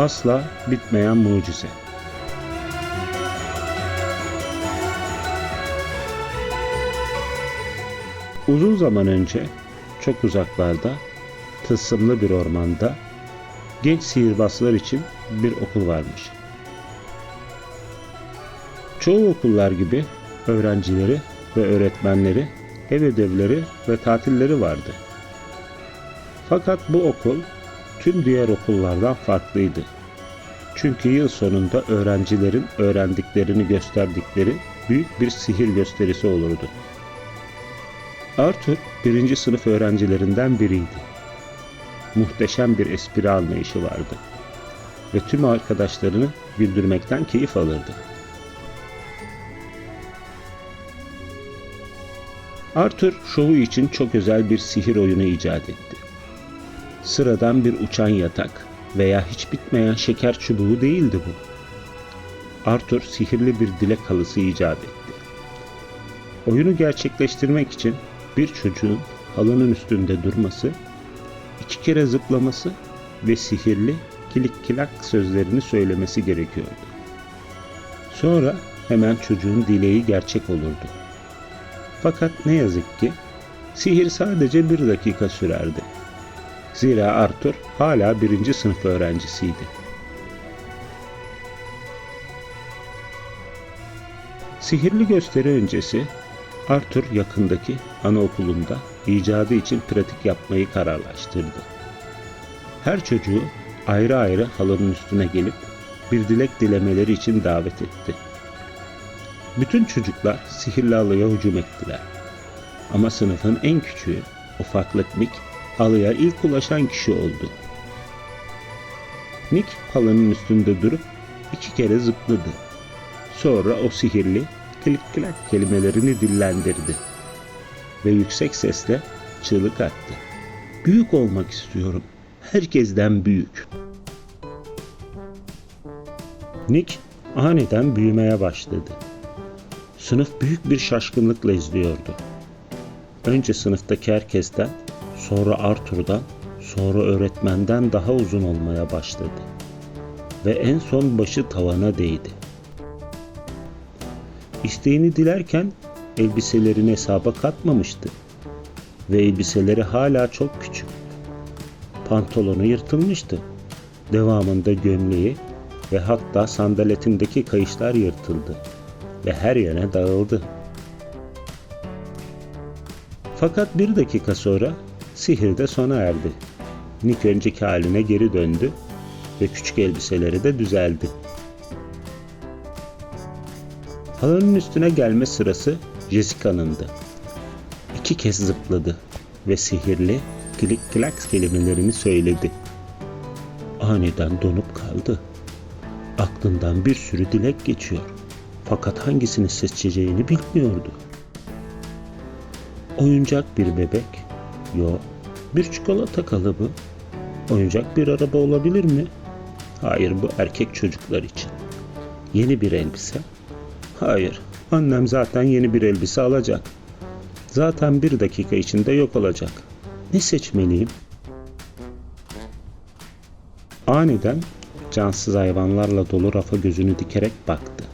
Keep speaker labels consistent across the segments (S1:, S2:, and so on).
S1: Asla bitmeyen mucize. Uzun zaman önce çok uzaklarda tılsımlı bir ormanda genç sihirbazlar için bir okul varmış. Çoğu okullar gibi öğrencileri ve öğretmenleri, ev ödevleri ve tatilleri vardı. Fakat bu okul tüm diğer okullardan farklıydı. Çünkü yıl sonunda öğrencilerin öğrendiklerini gösterdikleri büyük bir sihir gösterisi olurdu. Arthur birinci sınıf öğrencilerinden biriydi. Muhteşem bir espri anlayışı vardı ve tüm arkadaşlarını güldürmekten keyif alırdı. Arthur şovu için çok özel bir sihir oyunu icat etti. Sıradan bir uçan yatak veya hiç bitmeyen şeker çubuğu değildi bu. Arthur sihirli bir dilek halısı icat etti. Oyunu gerçekleştirmek için bir çocuğun halının üstünde durması, iki kere zıplaması ve sihirli kilik kilak sözlerini söylemesi gerekiyordu. Sonra hemen çocuğun dileği gerçek olurdu. Fakat ne yazık ki sihir sadece bir dakika sürerdi. Zira Arthur hala birinci sınıf öğrencisiydi. Sihirli gösteri öncesi Arthur yakındaki anaokulunda icadı için pratik yapmayı kararlaştırdı. Her çocuğu ayrı ayrı halının üstüne gelip bir dilek dilemeleri için davet etti. Bütün çocuklar sihirli halıya hücum ettiler. Ama sınıfın en küçüğü, ufaklık Nick, halıya ilk ulaşan kişi oldu. Nick halının üstünde durup iki kere zıpladı. Sonra o sihirli klik klak kelimelerini dillendirdi. Ve yüksek sesle çığlık attı. Büyük olmak istiyorum. Herkesten büyük. Nick aniden büyümeye başladı. Sınıf büyük bir şaşkınlıkla izliyordu. Önce sınıftaki herkesten, sonra Arthur'dan, sonra öğretmenden daha uzun olmaya başladı. Ve en son başı tavana değdi. İsteğini dilerken elbiselerini hesaba katmamıştı. Ve elbiseleri hala çok küçük. Pantolonu yırtılmıştı. Devamında gömleği ve hatta sandaletindeki kayışlar yırtıldı ve her yere dağıldı. Fakat bir dakika sonra sihir de sona erdi. Nick önceki haline geri döndü ve küçük elbiseleri de düzeldi. Halının üstüne gelme sırası Jessica'nındı. İki kez zıpladı ve sihirli klik klaks kelimelerini söyledi. Aniden donup kaldı. Aklından bir sürü dilek geçiyor. Fakat hangisini seçeceğini bilmiyordu. Oyuncak bir bebek? Yok. Bir çikolata kalıbı? Oyuncak bir araba olabilir mi? Hayır bu erkek çocuklar için. Yeni bir elbise? Hayır. Annem zaten yeni bir elbise alacak. Zaten bir dakika içinde yok olacak. Ne seçmeliyim? Aniden cansız hayvanlarla dolu rafa gözünü dikerek baktı.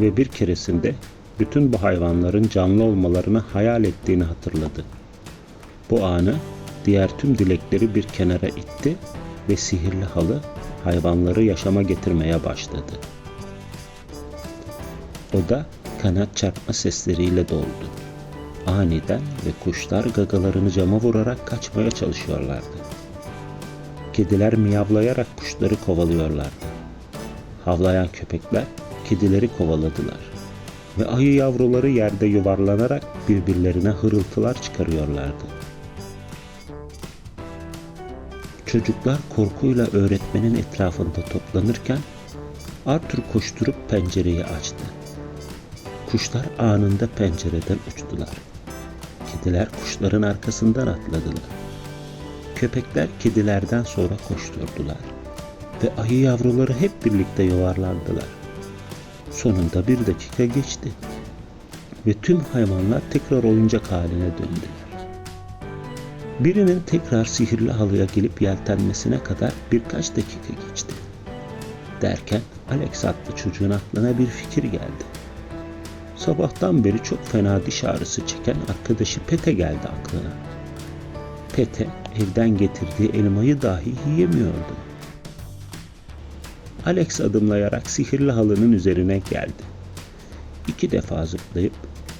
S1: Ve bir keresinde bütün bu hayvanların canlı olmalarını hayal ettiğini hatırladı. Bu anı diğer tüm dilekleri bir kenara itti ve sihirli halı hayvanları yaşama getirmeye başladı. Oda kanat çarpma sesleriyle doldu. Aniden ve kuşlar gagalarını cama vurarak kaçmaya çalışıyorlardı. Kediler miyavlayarak kuşları kovalıyorlardı. Havlayan köpekler kedileri kovaladılar ve ayı yavruları yerde yuvarlanarak birbirlerine hırıltılar çıkarıyorlardı. Çocuklar korkuyla öğretmenin etrafında toplanırken Arthur koşturup pencereyi açtı. Kuşlar anında pencereden uçtular. Kediler kuşların arkasından atladılar. Köpekler kedilerden sonra koşturdular ve ayı yavruları hep birlikte yuvarlandılar. Sonunda bir dakika geçti ve tüm hayvanlar tekrar oyuncak haline döndüler. Birinin tekrar sihirli halıya gelip yeltenmesine kadar birkaç dakika geçti. Derken Alex adlı çocuğun aklına bir fikir geldi. Sabahtan beri çok fena diş ağrısı çeken arkadaşı Pete geldi aklına. Pete evden getirdiği elmayı dahi yiyemiyordu. Alex adımlayarak sihirli halının üzerine geldi. İki defa zıplayıp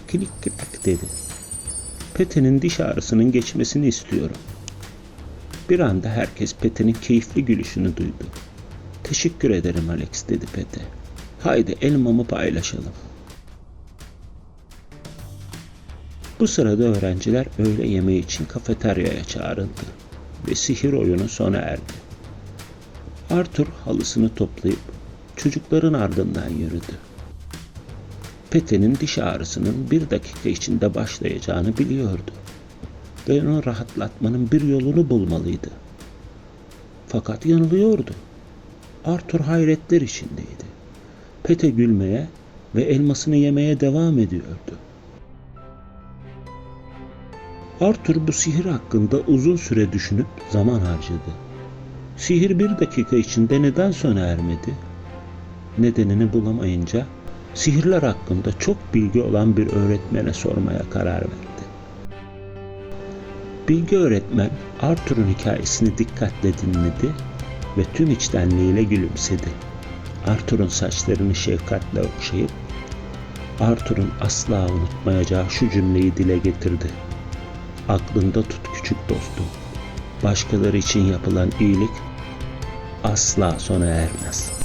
S1: klik klik dedi. Pete'nin diş ağrısının geçmesini istiyorum. Bir anda herkes Pete'nin keyifli gülüşünü duydu. Teşekkür ederim Alex dedi Pete. Haydi elmamı paylaşalım. Bu sırada öğrenciler öğle yemeği için kafeteryaya çağrıldı ve sihir oyunu sona erdi. Arthur halısını toplayıp çocukların ardından yürüdü. Pete'nin diş ağrısının bir dakika içinde başlayacağını biliyordu ve onu rahatlatmanın bir yolunu bulmalıydı. Fakat yanılıyordu. Arthur hayretler içindeydi. Pete gülmeye ve elmasını yemeye devam ediyordu. Arthur bu sihir hakkında uzun süre düşünüp zaman harcadı. Sihir bir dakika içinde neden sona ermedi? Nedenini bulamayınca sihirler hakkında çok bilgi olan bir öğretmene sormaya karar verdi. Bilgi öğretmen Arthur'un hikayesini dikkatle dinledi ve tüm içtenliğiyle gülümsedi. Arthur'un saçlarını şefkatle okşayıp Arthur'un asla unutmayacağı şu cümleyi dile getirdi. Aklında tut küçük dostum. Başkaları için yapılan iyilik asla sona ermez.''